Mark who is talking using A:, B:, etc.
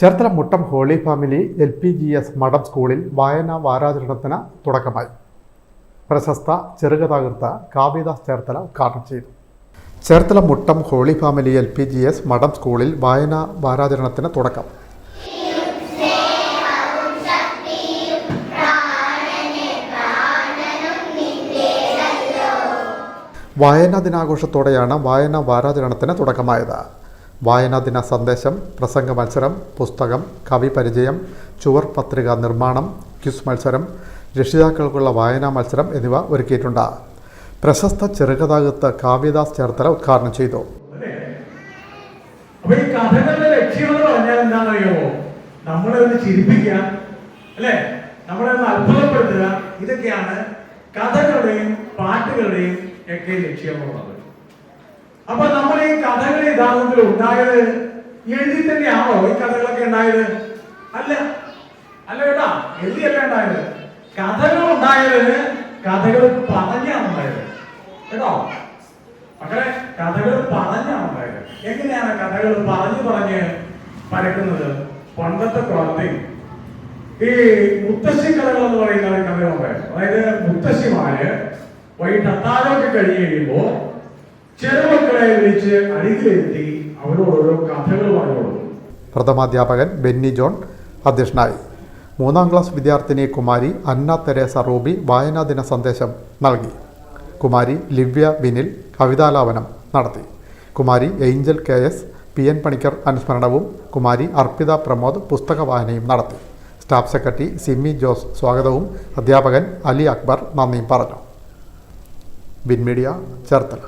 A: Cherthala Muttom Holy Family L P G S മഠം സ്കൂളിൽ വായനാ വാരാചരണത്തിന് തുടക്കമായി. പ്രശസ്ത ചെറുകഥാകൃത്ത് കാവ്യദാസ് ചേർത്തല ഉദ്ഘാടനം ചെയ്തു. Cherthala Muttom Holy Family L P G S മഠം സ്കൂളിൽ വായനാ വാരാചരണത്തിന് തുടക്കം. വായനാ ദിനാഘോഷത്തോടെയാണ് വായനാ വാരാചരണത്തിന് തുടക്കമായത്. വായനാ ദിന സന്ദേശം പ്രസംഗ മത്സരം പുസ്തകം കവി പരിചയം ചുവർ പത്രിക നിർമ്മാണം ക്യുസ് മത്സരം രക്ഷിതാക്കൾക്കുള്ള വായനാ മത്സരം എന്നിവ ഒരുക്കിയിട്ടുണ്ട്. പ്രശസ്ത ചെറുകഥാകൃത്ത് കാവ്യദാസ് ചേർത്തല ഉദ്ഘാടനം ചെയ്തു?
B: അപ്പൊ ഈ കഥകളുടെ ലക്ഷ്യം എന്ന് പറഞ്ഞാൽ നമ്മളെ ഒന്ന് നമ്മളെ അത്ഭുതപ്പെടുത്തുക ഇതൊക്കെയാണ് കഥകളുടെയും പാട്ടുകളുടെയും ഒക്കെ ലക്ഷ്യമുള്ളത് അപ്പൊ യഥാർത്ഥത്തിൽ ഉണ്ടായത് എഴുതി തന്നെയാണോ? ഈ കഥകളൊക്കെ ഉണ്ടായത്? അല്ല. അല്ല കേട്ടാ എഴുതിയല്ല ഉണ്ടായത്. കഥകൾ ഉണ്ടായത് കഥകൾ പറഞ്ഞാണ് ഉണ്ടായത്. കേട്ടോ? മക്കളെ കഥകൾ പറഞ്ഞാണ് ഉണ്ടായത്. എങ്ങനെയാണ് കഥകൾ പറഞ്ഞു പറഞ്ഞ് പരക്കുന്നത്? പണ്ടത്തെ പ്രവർത്തി ഈ മുത്തശ്ശി കഥകൾ എന്ന് പറയുന്ന കഥകളുണ്ട് അതായത് മുത്തശ്ശിമാര് വൈകിട്ട് അത്താഴമൊക്കെ കഴിഞ്ഞ് കഴിയുമ്പോ ചെറുമക്കളെ വിളിച്ച് അരികിലിരുത്തി അവരോട് ഓരോ കഥകൾ പറഞ്ഞു
A: പ്രഥമാധ്യാപകൻ ബെന്നി ജോൺ അധ്യക്ഷനായി. മൂന്നാം ക്ലാസ് വിദ്യാർത്ഥിനി കുമാരി അന്ന തെരേസ റൂബി വായനാ ദിന സന്ദേശം നൽകി. കുമാരി ലിവ്യ ബിനിൽ കവിതാലാപനം നടത്തി. Kumari Angel K S P N Panicker അനുസ്മരണവും കുമാരി അർപ്പിത പ്രമോദ് പുസ്തക വായനയും നടത്തി. സ്റ്റാഫ് സെക്രട്ടറി സിമ്മി ജോസ് സ്വാഗതവും അധ്യാപകൻ അലി അക്ബർ നന്ദിയും പറഞ്ഞു. ബിൻ മീഡിയ ചേർത്തല.